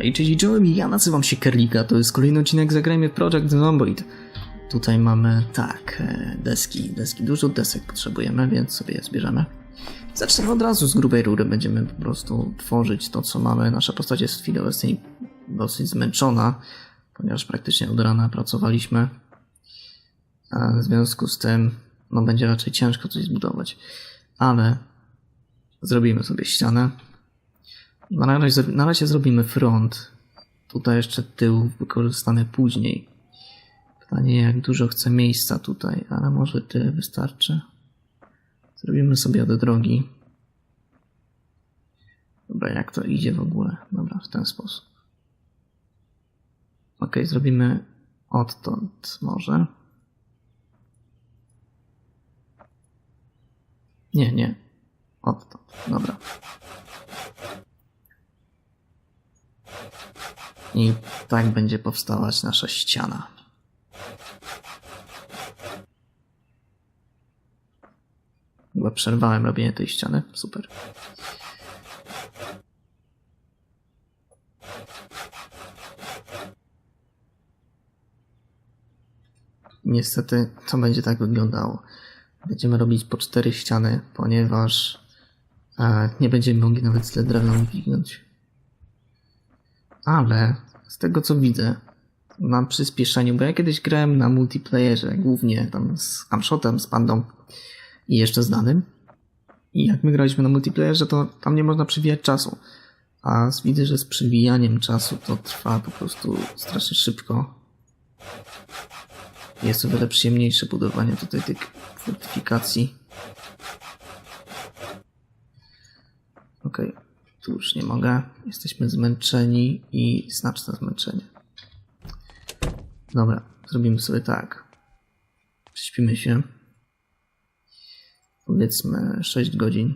Hej, cześć Joey, ja nazywam się Kerlika, to jest kolejny odcinek Zagrajmy Project Zomboid. Tutaj mamy, tak, e, deski, deski, dużo desek potrzebujemy, więc sobie je zbierzemy. Zaczniemy od razu z grubej rury, będziemy po prostu tworzyć to, co mamy. Nasza postać jest w chwili obecnej dosyć zmęczona, ponieważ praktycznie od rana pracowaliśmy. A w związku z tym, no będzie raczej ciężko coś zbudować. Ale zrobimy sobie ścianę. Na razie, na razie zrobimy front. Tutaj jeszcze tył wykorzystamy później. Pytanie, jak dużo chcę miejsca tutaj, ale może tyle wystarczy. Zrobimy sobie od drogi. Dobra, jak to idzie w ogóle? Dobra, w ten sposób. Ok, zrobimy odtąd może. Nie, nie. Odtąd. Dobra. I tak będzie powstawać nasza ściana. Chyba przerwałem robienie tej ściany. Super. Niestety to będzie tak wyglądało. Będziemy robić po cztery ściany, ponieważ e, nie będziemy mogli nawet tyle drewna udźwignąć. Ale z tego co widzę, na przyspieszeniu, bo ja kiedyś grałem na multiplayerze, głównie tam z Amshotem, z Pandą i jeszcze z Danym. I jak my graliśmy na multiplayerze, to tam nie można przywijać czasu. A widzę, że z przywijaniem czasu to trwa po prostu strasznie szybko. Jest o wiele przyjemniejsze budowanie tutaj tych fortyfikacji. Okej, okay. Tu już nie mogę. Jesteśmy zmęczeni i znaczne zmęczenie. Dobra, zrobimy sobie tak. Śpimy się. Powiedzmy 6 godzin.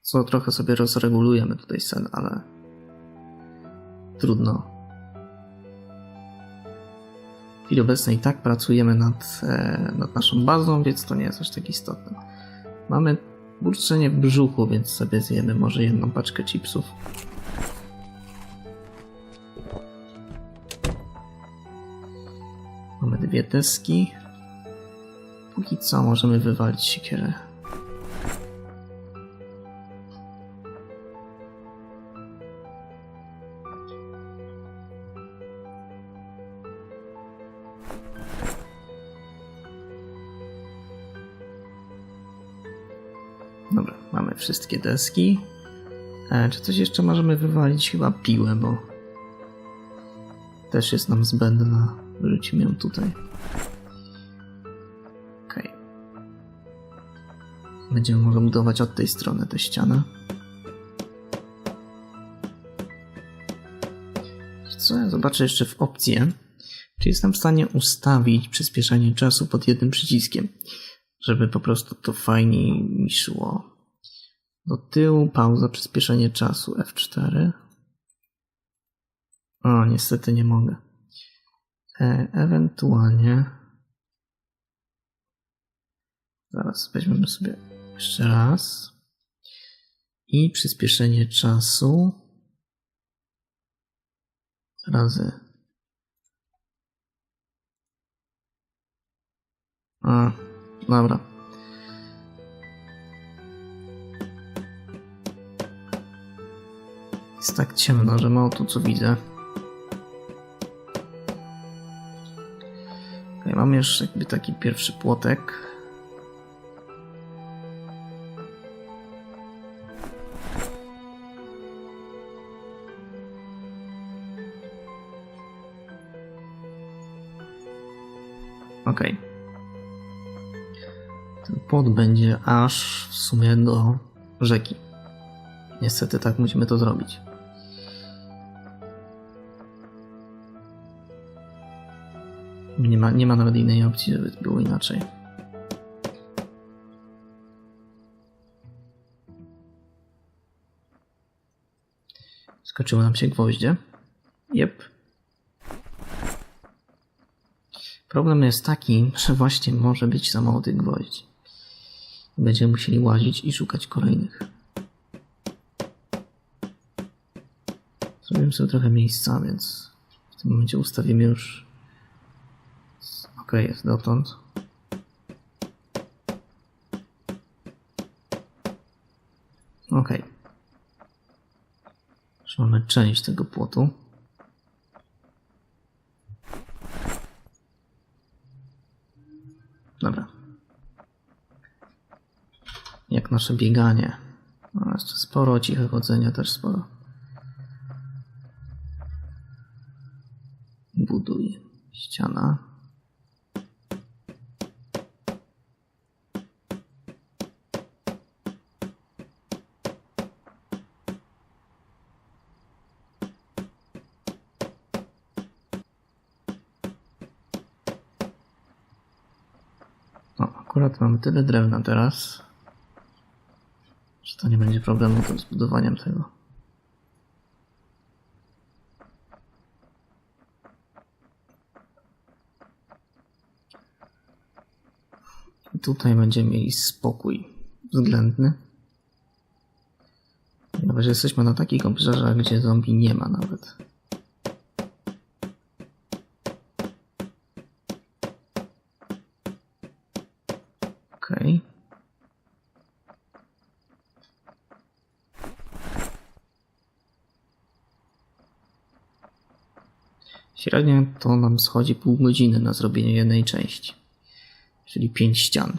Co trochę sobie rozregulujemy tutaj sen, ale trudno. W chwili obecnej i tak pracujemy nad, e, nad naszą bazą, więc to nie jest aż tak istotne. Mamy burczenie w brzuchu, więc sobie zjemy może jedną paczkę chipsów. Mamy dwie deski. Póki co możemy wywalić siekierę. Mamy wszystkie deski. E, czy coś jeszcze możemy wywalić? Chyba piłę, bo też jest nam zbędna. Wrzucimy ją tutaj. Ok. Będziemy mogli budować od tej strony tę ścianę. Co? Ja zobaczę jeszcze w opcję, czy jestem w stanie ustawić przyspieszenie czasu pod jednym przyciskiem, żeby po prostu to fajniej mi szło. Do tyłu, pauza, przyspieszenie czasu F4. O, niestety nie mogę. E, ewentualnie. Zaraz weźmiemy sobie jeszcze raz. I przyspieszenie czasu razy. A, dobra. Jest tak ciemno, że mało tu co widzę. Okay, mamy już jakby taki pierwszy płotek. Ok. Ten płot będzie aż w sumie do rzeki. Niestety tak musimy to zrobić. Nie ma, nie ma nawet innej opcji, żeby było inaczej. Skoczyły nam się gwoździe. Jep. Problem jest taki, że właśnie może być za mało tych gwoździ. Będziemy musieli łazić i szukać kolejnych. Zrobimy sobie trochę miejsca, więc w tym momencie ustawimy już. Ok, jest dotąd. Ok. Już mamy część tego płotu. Dobra. Jak nasze bieganie. No, jeszcze sporo ciche chodzenia, też sporo. Buduj ściana. O, akurat mamy tyle drewna teraz, że to nie będzie problemu z zbudowaniem tego. Tutaj będziemy mieli spokój względny. Nawet jesteśmy na takich obrzeżach, gdzie zombie nie ma nawet. Okej. Średnio to nam schodzi pół godziny na zrobienie jednej części, czyli pięć ścian.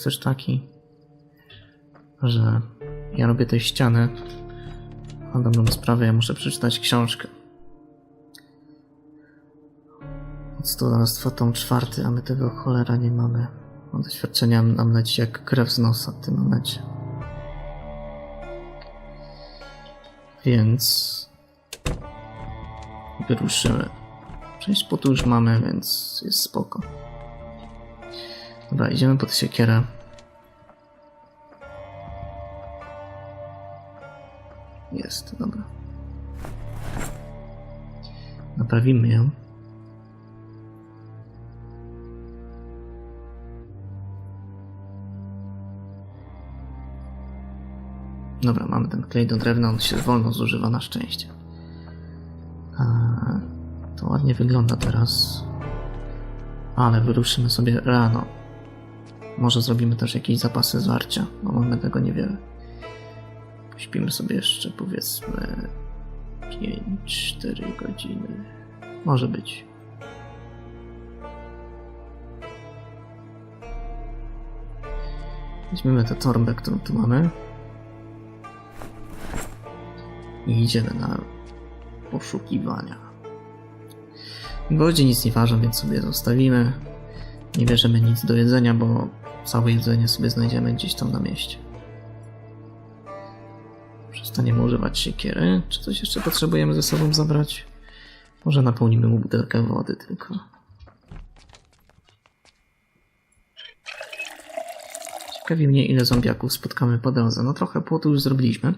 Jest też taki, że ja robię tę ścianę, a dobrą sprawę ja muszę przeczytać książkę. Od tom czwarty, a my tego cholera nie mamy. Mam doświadczenia nam leci jak krew z nosa w tym momencie. Więc wyruszymy. Część potu już mamy, więc jest spoko. Dobra, idziemy pod siekierę. Jest, dobra. Naprawimy ją. Dobra, mamy ten klej do drewna, on się wolno zużywa na szczęście. To ładnie wygląda teraz. Ale wyruszymy sobie rano. Może zrobimy też jakieś zapasy zwarcia, bo mamy tego niewiele. Pośpimy sobie jeszcze powiedzmy 5-4 godziny. Może być. Weźmiemy tę torbę, którą tu mamy. I idziemy na poszukiwania. Godzie nic nie ważą, więc sobie zostawimy. Nie bierzemy nic do jedzenia, bo całe jedzenie sobie znajdziemy gdzieś tam na mieście. Przestaniemy używać siekiery. Czy coś jeszcze potrzebujemy ze sobą zabrać? Może napełnimy mu butelkę wody tylko. Ciekawi mnie, ile zombiaków spotkamy po drodze. No trochę płotu już zrobiliśmy.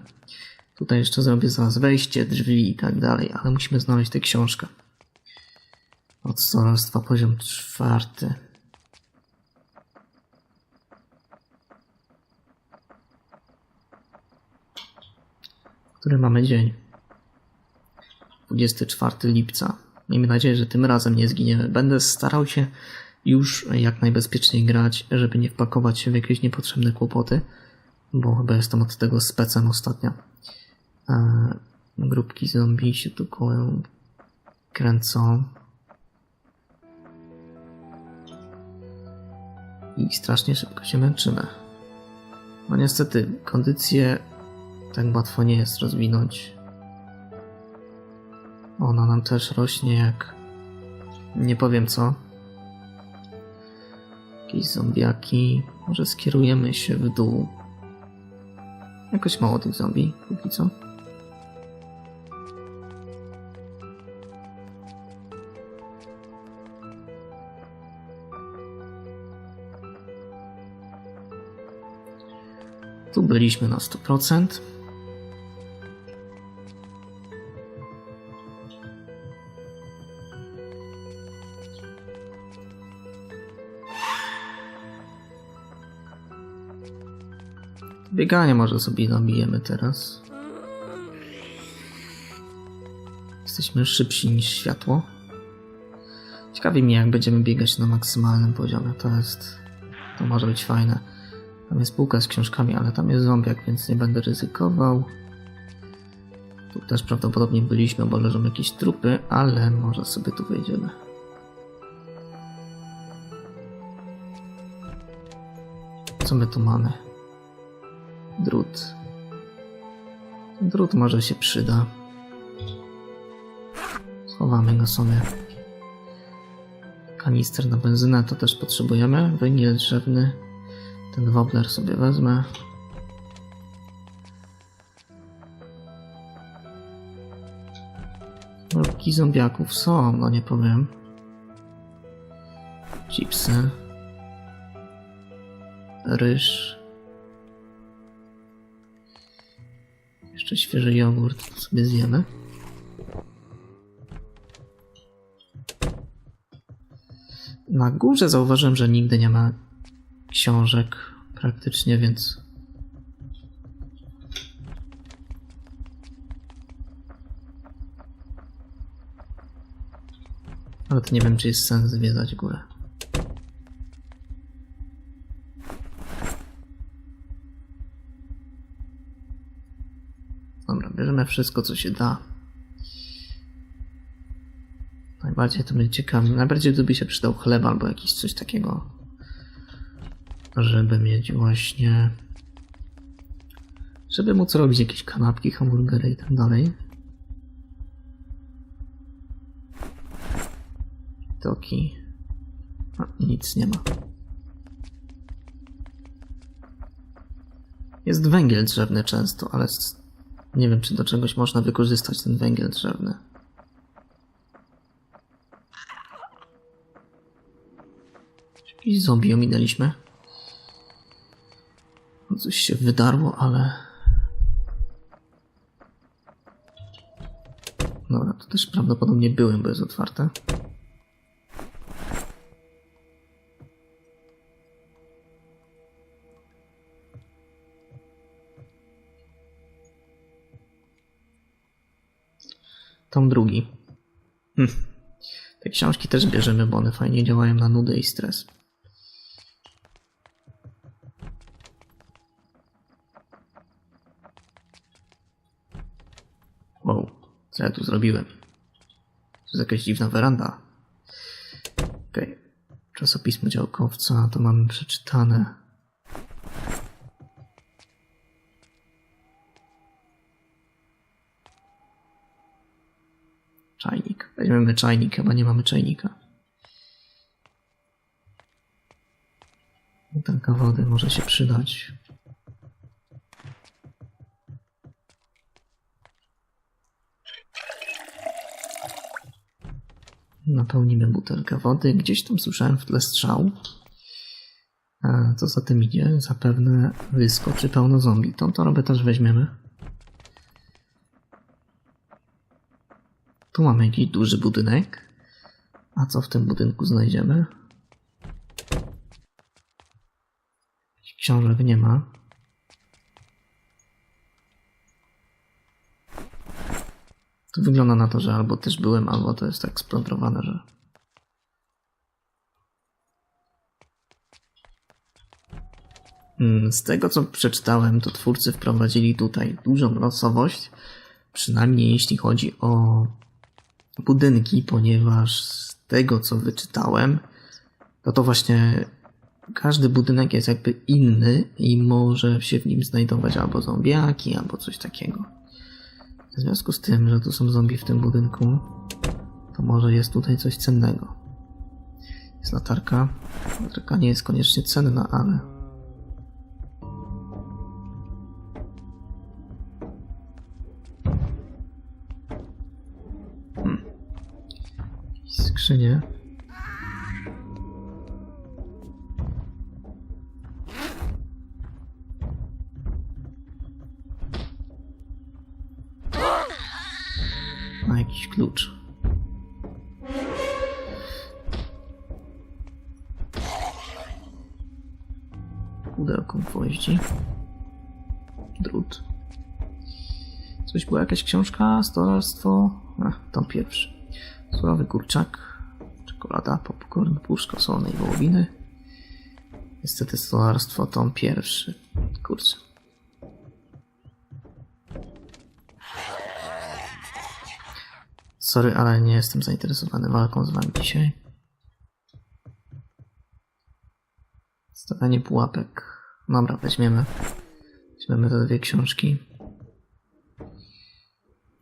Tutaj jeszcze zrobię zaraz wejście, drzwi i tak dalej, ale musimy znaleźć tę książkę. Od starostwa poziom czwarty. Który mamy dzień? 24 lipca. Miejmy nadzieję, że tym razem nie zginiemy. Będę starał się już jak najbezpieczniej grać, żeby nie wpakować się w jakieś niepotrzebne kłopoty, bo chyba jestem od tego specem ostatnio. Eee, grupki zombie się tu kołem kręcą. I strasznie szybko się męczymy. No niestety, kondycję tak łatwo nie jest rozwinąć. Ona nam też rośnie jak... Nie powiem co. Jakieś zombiaki. Może skierujemy się w dół. Jakoś mało tych zombie, póki co. Tu byliśmy na 100%. Bieganie może sobie nabijemy teraz. Jesteśmy szybsi niż światło. Ciekawi mnie, jak będziemy biegać na maksymalnym poziomie. To jest. To może być fajne. Tam jest półka z książkami, ale tam jest zombiak, więc nie będę ryzykował. Tu też prawdopodobnie byliśmy, bo leżą jakieś trupy, ale może sobie tu wejdziemy. Co my tu mamy? Drut. Drut może się przyda. Schowamy go sobie. Kanister na benzynę to też potrzebujemy. Węgiel drzewny. Ten wobler sobie wezmę. Mrówki zombiaków są, no nie powiem. Chipsy. Ryż. Jeszcze świeży jogurt sobie zjemy. Na górze zauważyłem, że nigdy nie ma książek praktycznie, więc Nawet nie wiem, czy jest sens zwiedzać górę. Bierzemy wszystko, co się da. Najbardziej to mnie ciekawi. Najbardziej tu by się przydał chleb albo jakiś coś takiego. Żeby mieć właśnie... Żeby móc robić jakieś kanapki, hamburgery i tak dalej. Toki. A, nic nie ma. Jest węgiel drzewny często, ale nie wiem, czy do czegoś można wykorzystać ten węgiel drzewny. Jakiś zombie ominęliśmy. Coś się wydarło, ale... Dobra, to też prawdopodobnie byłem, bo jest otwarte. Tom drugi. Hm. Te książki też bierzemy, bo one fajnie działają na nudę i stres. Wow, co ja tu zrobiłem? To jest jakaś dziwna weranda. Okej. Czasopismo działkowca, to mamy przeczytane. Czajnik. Weźmiemy czajnik, chyba nie mamy czajnika. Butelka wody może się przydać. Napełnimy butelkę wody. Gdzieś tam słyszałem w tle strzał. A co za tym idzie? Zapewne wyskoczy pełno zombie. Tą torbę też weźmiemy. Tu mamy jakiś duży budynek. A co w tym budynku znajdziemy? Książek nie ma. To wygląda na to, że albo też byłem, albo to jest tak splądrowane, że... Mm, Z tego co przeczytałem, to twórcy wprowadzili tutaj dużą losowość, przynajmniej jeśli chodzi o budynki, ponieważ z tego co wyczytałem, no to właśnie każdy budynek jest jakby inny i może się w nim znajdować albo zombiaki, albo coś takiego. W związku z tym, że tu są zombie w tym budynku, to może jest tutaj coś cennego. Jest latarka. Latarka nie jest koniecznie cenna, ale skrzynie. Ma jakiś klucz. Pudełko gwoździ. drut. Coś była jakaś książka? Stolarstwo? Ach, tom pierwszy. Surowy kurczak, czekolada, popcorn, puszka solnej wołowiny. Niestety stolarstwo tom pierwszy. Kurczę. Sorry, ale nie jestem zainteresowany walką z wami dzisiaj. Stawianie pułapek. Dobra, weźmiemy. Weźmiemy te dwie książki.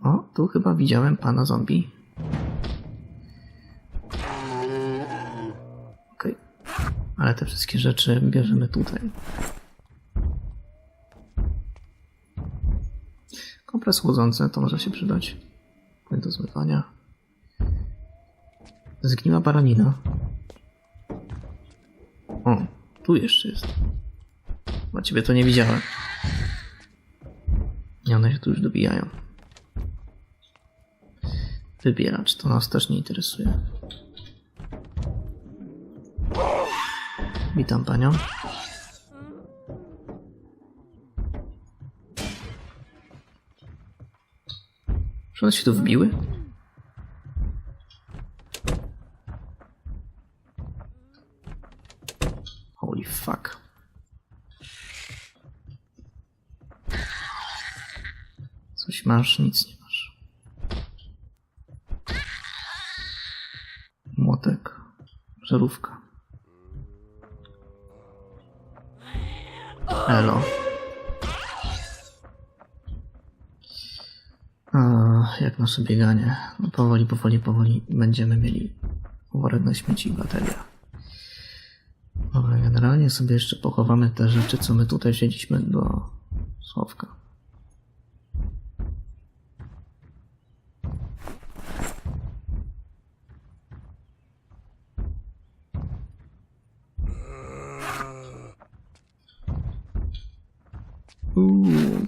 O, tu chyba widziałem pana zombie. Ale te wszystkie rzeczy bierzemy tutaj. Kompres chłodzący, to może się przydać. Płyn do zmywania. Zgniła baranina. O, tu jeszcze jest. Dla ciebie to nie widziałem. I one się tu już dobijają. Wybieracz, to nas też nie interesuje. Witam panią. Czy one się tu wbiły? Holy fuck. Coś masz, nic nie masz. Młotek. Żarówka. Elo. A, jak nasze bieganie. No, powoli, powoli, powoli będziemy mieli worek na śmieci i bateria. Dobra, generalnie sobie jeszcze pochowamy te rzeczy, co my tutaj wzięliśmy do schowka.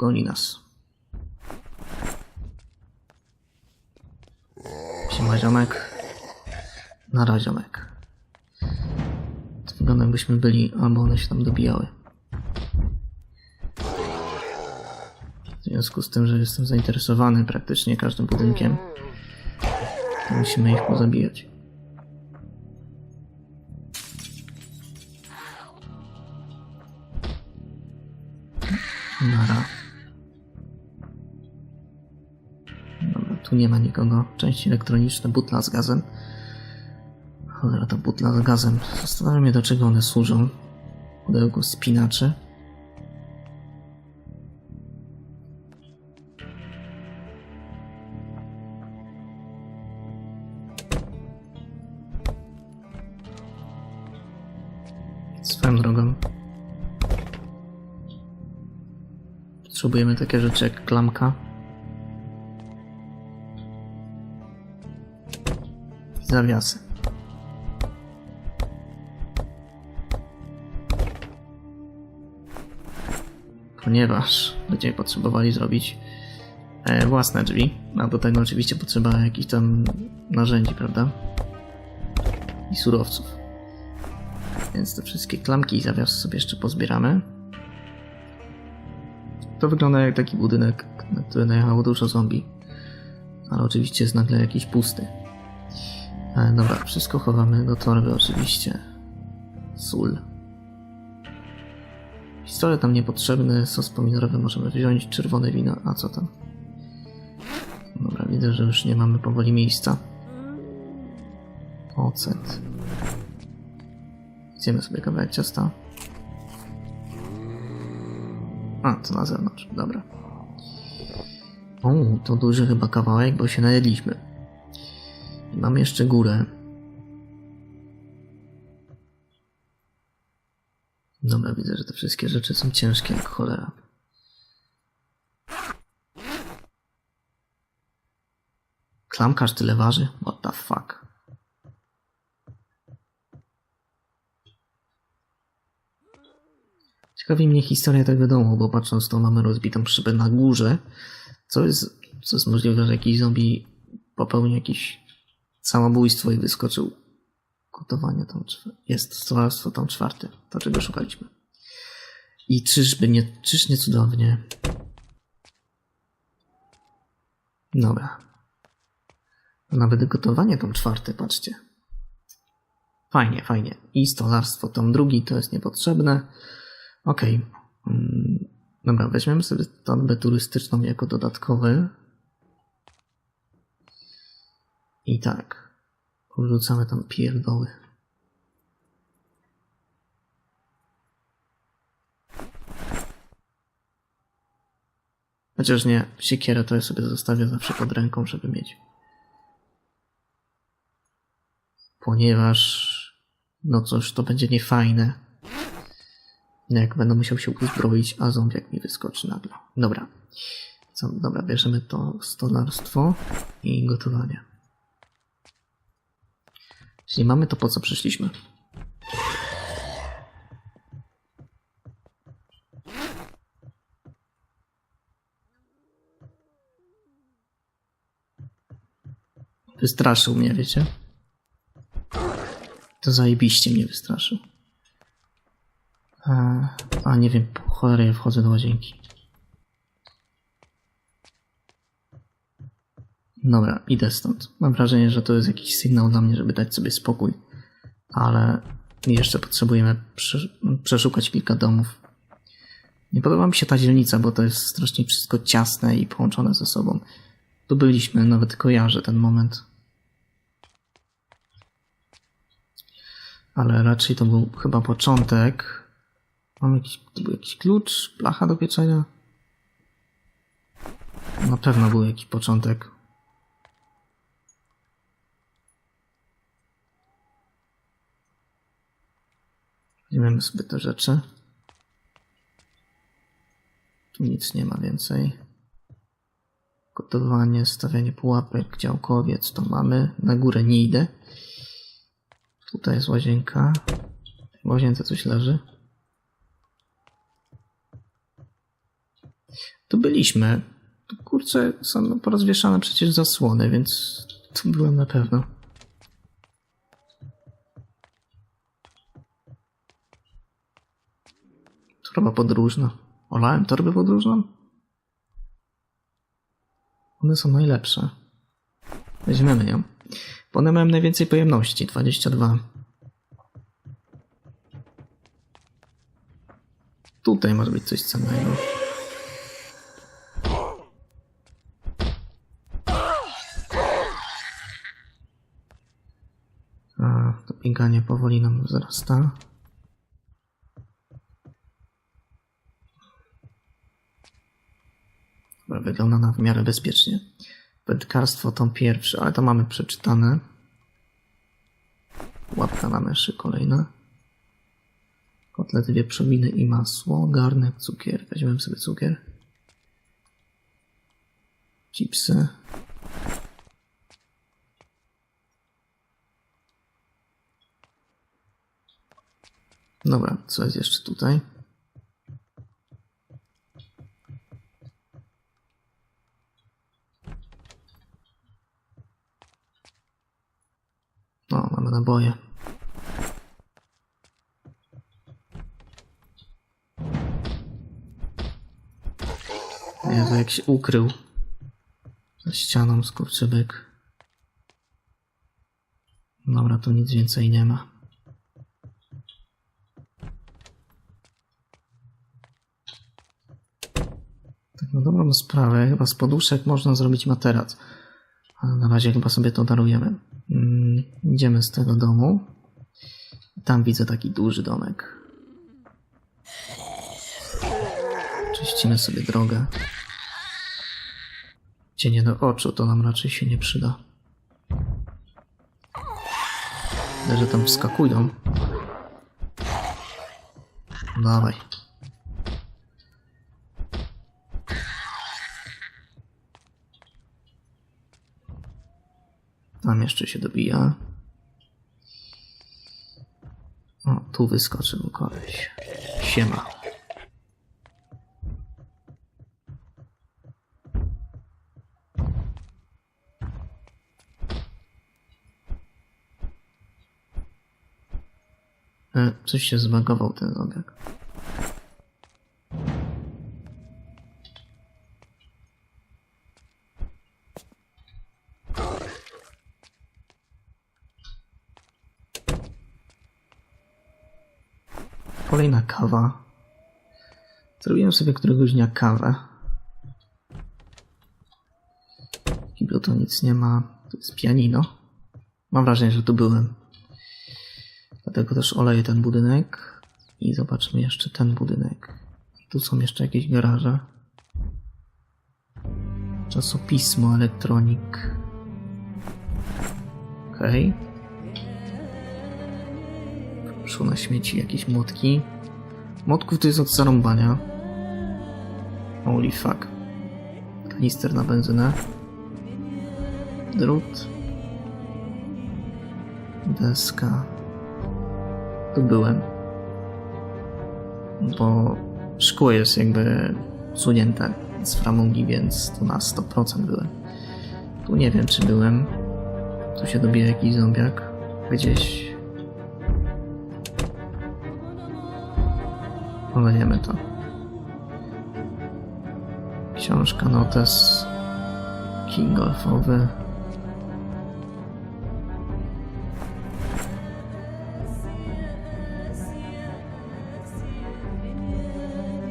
Goni nas. Siema ziomek. Nara ziomek. To wygląda jakbyśmy byli, albo one się tam dobijały. W związku z tym, że jestem zainteresowany praktycznie każdym budynkiem, to musimy ich pozabijać. Nara. Nie ma nikogo. Części elektroniczne, butla z gazem. Cholera, to butla z gazem. Zastanawiam się, do czego one służą. Pudełko spinaczy. Swoją drogą. Potrzebujemy takie rzeczy jak klamka. Zawiasy. Ponieważ będziemy potrzebowali zrobić e, własne drzwi, a do tego oczywiście potrzeba jakichś tam narzędzi, prawda? I surowców. Więc te wszystkie klamki i zawiasy sobie jeszcze pozbieramy. To wygląda jak taki budynek, na który najechało dużo zombie. Ale oczywiście jest nagle jakiś pusty. E, dobra, wszystko chowamy do torby oczywiście. Sól. Pistolet nam niepotrzebny, sos pomidorowy możemy wziąć, czerwone wino, a co tam? Dobra, widzę, że już nie mamy powoli miejsca. Ocet. Zjemy sobie kawałek ciasta. A, to na zewnątrz, dobra. O, to duży chyba kawałek, bo się najedliśmy. Mam jeszcze górę. Dobra, widzę, że te wszystkie rzeczy są ciężkie jak cholera. Klamkarz tyle waży? What the fuck? Ciekawi mnie historia tego domu, bo patrząc to mamy rozbitą szybę na górze, co jest, co jest możliwe, że jakiś zombie popełnił jakieś samobójstwo i wyskoczył kotowanie tom czwarte. Jest stolarstwo tom czwarty. To czego szukaliśmy. I czyżby nie, czyż nie cudownie. Dobra. Nawet gotowanie tom czwarty, patrzcie. Fajnie, fajnie. I stolarstwo tom drugi, to jest niepotrzebne. Okej. Okay. Dobra, weźmiemy sobie torbę turystyczną jako dodatkowy i tak. Wrzucamy tam pierdoły. Chociaż nie, siekierę to ja sobie zostawię zawsze pod ręką, żeby mieć. Ponieważ, no cóż, to będzie niefajne. Jak będę musiał się uzbroić, a zombiak mi wyskoczy nagle. Dobra. Dobra, bierzemy to stolarstwo i gotowanie. Czyli mamy to, po co przyszliśmy. Wystraszył mnie, wiecie? To zajebiście mnie wystraszył. A, a nie wiem, po ja wchodzę do łazienki. Dobra, idę stąd. Mam wrażenie, że to jest jakiś sygnał dla mnie, żeby dać sobie spokój. Ale jeszcze potrzebujemy prze- przeszukać kilka domów. Nie podoba mi się ta dzielnica, bo to jest strasznie wszystko ciasne i połączone ze sobą. Tu byliśmy, nawet kojarzę ten moment. Ale raczej to był chyba początek. Mam jakiś, jakiś klucz, blacha do pieczenia. Na pewno był jakiś początek. Weźmiemy sobie te rzeczy. Tu nic nie ma więcej. Gotowanie, stawianie pułapek, działkowiec to mamy. Na górę nie idę. Tutaj jest łazienka. W łazience coś leży. Tu byliśmy. Kurczę są porozwieszane przecież zasłony, więc tu byłem na pewno. Torba podróżna. Olałem torbę podróżną? One są najlepsze. Weźmiemy ją. Bo one mają najwięcej pojemności 22. Tutaj może być coś cennego. A, to pinganie powoli nam wzrasta. Wygląda na w miarę bezpiecznie. Wędkarstwo to pierwsze, ale to mamy przeczytane. Łapka na myszy kolejna. Kotlety wieprzowiny i masło. Garnek, cukier. Weźmiemy sobie cukier. Chipsy. Dobra, co jest jeszcze tutaj? O, mamy naboje. Jezu, jak się ukrył za ścianą skurczybyk. Dobra, tu nic więcej nie ma. Tak na dobrą sprawę, chyba z poduszek można zrobić materac. Ale na razie chyba sobie to darujemy. Idziemy z tego domu. Tam widzę taki duży domek. Czyścimy sobie drogę. Cienie do oczu to nam raczej się nie przyda. Widzę, że tam wskakują. Dawaj. Tam jeszcze się dobija. O, tu wyskoczył koleś. Siema. E, coś się zbagował ten zombiak. Kolejna kawa. Zrobiłem sobie któregoś dnia kawę. Kiblu to nic nie ma. To jest pianino. Mam wrażenie, że tu byłem. Dlatego też oleję ten budynek. I zobaczmy jeszcze ten budynek. Tu są jeszcze jakieś garaże. Czasopismo, elektronik. Okej. Szło na śmieci jakieś młotki. Młotków to jest od zarąbania. Holy fuck. Kanister na benzynę. Drut. Deska. Tu byłem. Bo szkło jest jakby usunięte z framugi, więc tu na 100% byłem. Tu nie wiem, czy byłem. Tu się dobije jakiś zombiak. Gdzieś. Olejemy to. Książka, notes. King golfowy.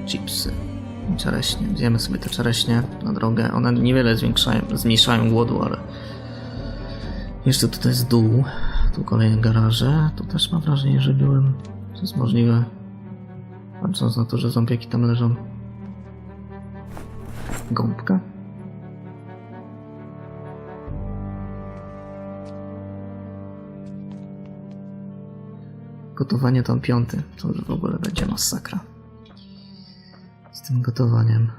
Chipsy. Czereśnie. Zjemy sobie te czereśnie na drogę. One niewiele zwiększają, zmniejszają głodu, ale jeszcze tutaj jest dół. Tu kolejne garaże. Tu też mam wrażenie, że byłem. To jest możliwe. Patrząc na to, że zombiaki tam leżą. Gąbka. Gotowanie tam piąty. To już w ogóle będzie masakra. Z tym gotowaniem.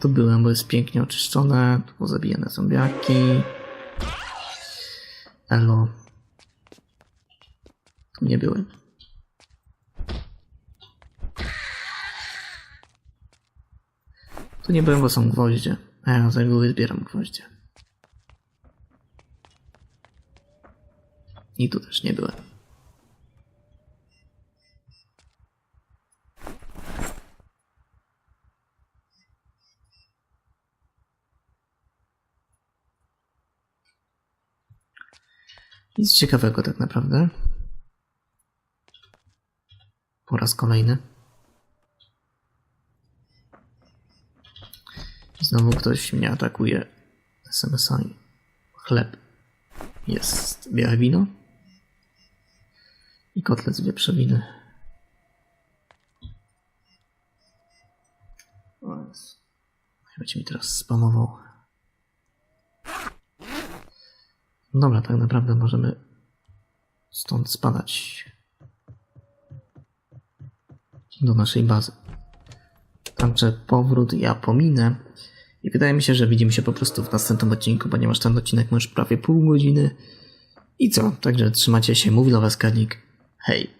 Tu byłem, bo jest pięknie oczyszczone. Tu pozabijane zombiaki. Elo. Tu nie byłem. Nie byłem, bo są gwoździe. A ja z reguły zbieram gwoździe. I tu też nie byłem. Nic ciekawego tak naprawdę. Po raz kolejny. Znowu ktoś mnie atakuje SMS-ami. Chleb. Jest białe wino. I kotlet z wieprzowiny. O Jezu. Będzie mi teraz spamował. Dobra, tak naprawdę możemy stąd spadać do naszej bazy. Także powrót ja pominę. I wydaje mi się, że widzimy się po prostu w następnym odcinku, ponieważ ten odcinek ma już prawie pół godziny. I co? Także trzymacie się. Mówi do was Kadnik. Hej.